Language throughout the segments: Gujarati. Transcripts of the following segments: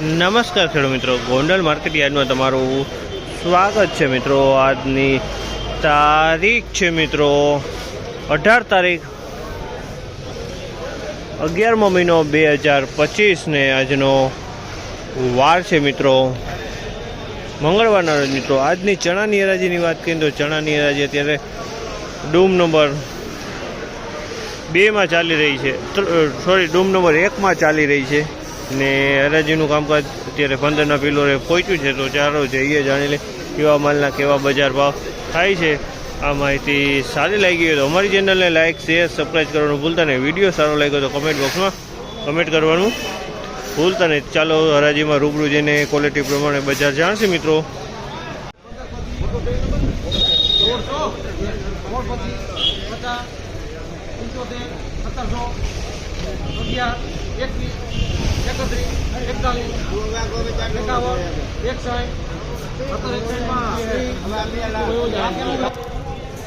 નમસ્કાર ખેડૂત મિત્રો. ગોંડલ માર્કેટ યાર્ડમાં તમારું સ્વાગત છે મિત્રો. આજની તારીખ છે મિત્રો અઢાર તારીખ અગિયારમો મહિનો બે હજાર પચીસને આજનો વાર છે મિત્રો. મંગળવારના રોજ મિત્રો. આજની ચણાની હરાજીની વાત કરીએ તો ચણાની હરાજી અત્યારે ડૂમ નંબર બેમાં ચાલી રહી છે. સોરી ડૂમ નંબર એકમાં ચાલી રહી છે. ને હરાજીનું કામકાજ અત્યારે પંદરના પિલોરે પહોંચ્યું છે, તો ચાલો જઈએ, જાણી લે કેવા માલના કેવા બજાર ભાવ થાય છે. આ માહિતી સારી લાગી હોય તો અમારી ચેનલને લાઇક શેર સબસ્ક્રાઈબ કરવાનું ભૂલતા નહીં. વીડિયો સારો લાગ્યો તો કમેન્ટ બોક્સમાં કમેન્ટ કરવાનું ભૂલતા નહીં. ચાલો હરાજીમાં રૂબરૂ જઈને ક્વોલિટી પ્રમાણે બજાર જાણશે મિત્રો. પચાસ અગિયાર, એકવીસ, એકત્રીસ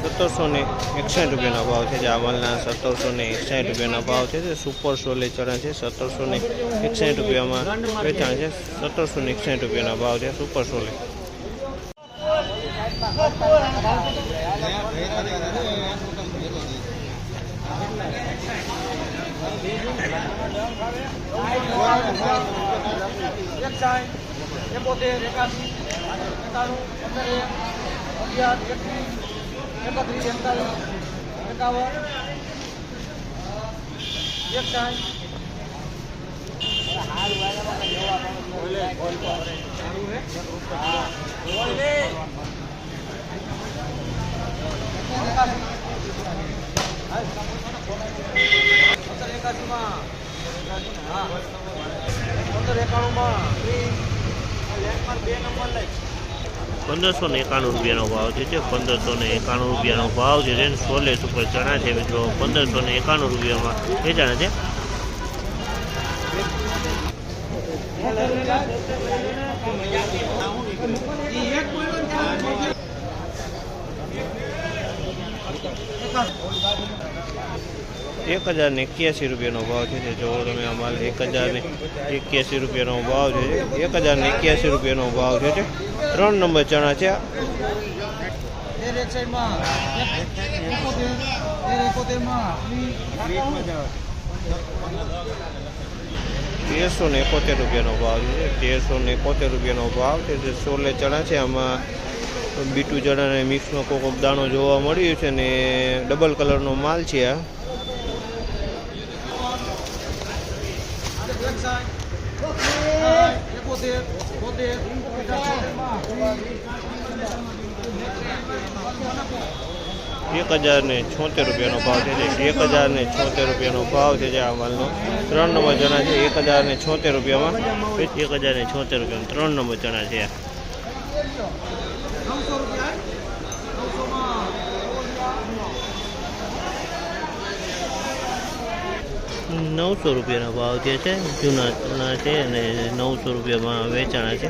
સત્તરસો ને એકસાઠ રૂપિયાનો ભાવ છે જે અમલના માલના સત્તરસો ને એકસાઠ રૂપિયાનો ભાવ છે. તે સુપર સોલે ચરણ છે. સત્તરસો ને એકસાઠ રૂપિયામાં વેચાણ છે. સત્તરસો ને એકસાઠ રૂપિયાનો ભાવ છે સુપર સોલે એકોતેર એકાસી એકાણું પંદર એક અગિયાર એકવીસ એકત્રીસ એકતાલીસ એકાવન એકસાઠ પંદર એકાસીમાં પંદરસો ને એકાણું રૂપિયાનો ભાવ છે જે પંદરસો ને એકાણું રૂપિયાનો ભાવ છે જે સોલે સુપર ચણા છે મિત્રો. પંદરસો ને એકાણું રૂપિયામાં વેચાણ છે. એક હજાર ને એક્યાસી રૂપિયાનો ભાવ છે. જો તમે માલ એક હજાર ને એક્યાસી રૂપિયાનો ભાવ છે એક હજાર ને એક્યાસી રૂપિયાનો ભાવ છે. ત્રણ નંબર ચણા છે. તેરસો ને એકોતેર રૂપિયાનો ભાવ છે. તેરસો ને એકોતેર રૂપિયાનો ભાવ છે. સોલે ચણા છે. આમાં બીટું ચણા અને મિક્સનો કોક દાણો જોવા મળ્યું છે ને ડબલ કલરનો માલ છે આ. એકસાઠ એકોતેર બોતેર એક હજાર ને છોતેર રૂપિયાનો ભાવ છે જે એક હજાર ને છોતેર રૂપિયાનો ભાવ છે જે આ માલનો ત્રણ નંબર ચણા છે એક હજાર ને છોતેર રૂપિયામાં એક હજાર ને છોતેર રૂપિયામાં ત્રણ નંબર ચણા છે નવસો રૂપિયાના ભાવ જે છે જૂના ચણા છે અને નવસો રૂપિયામાં વેચાણા છે.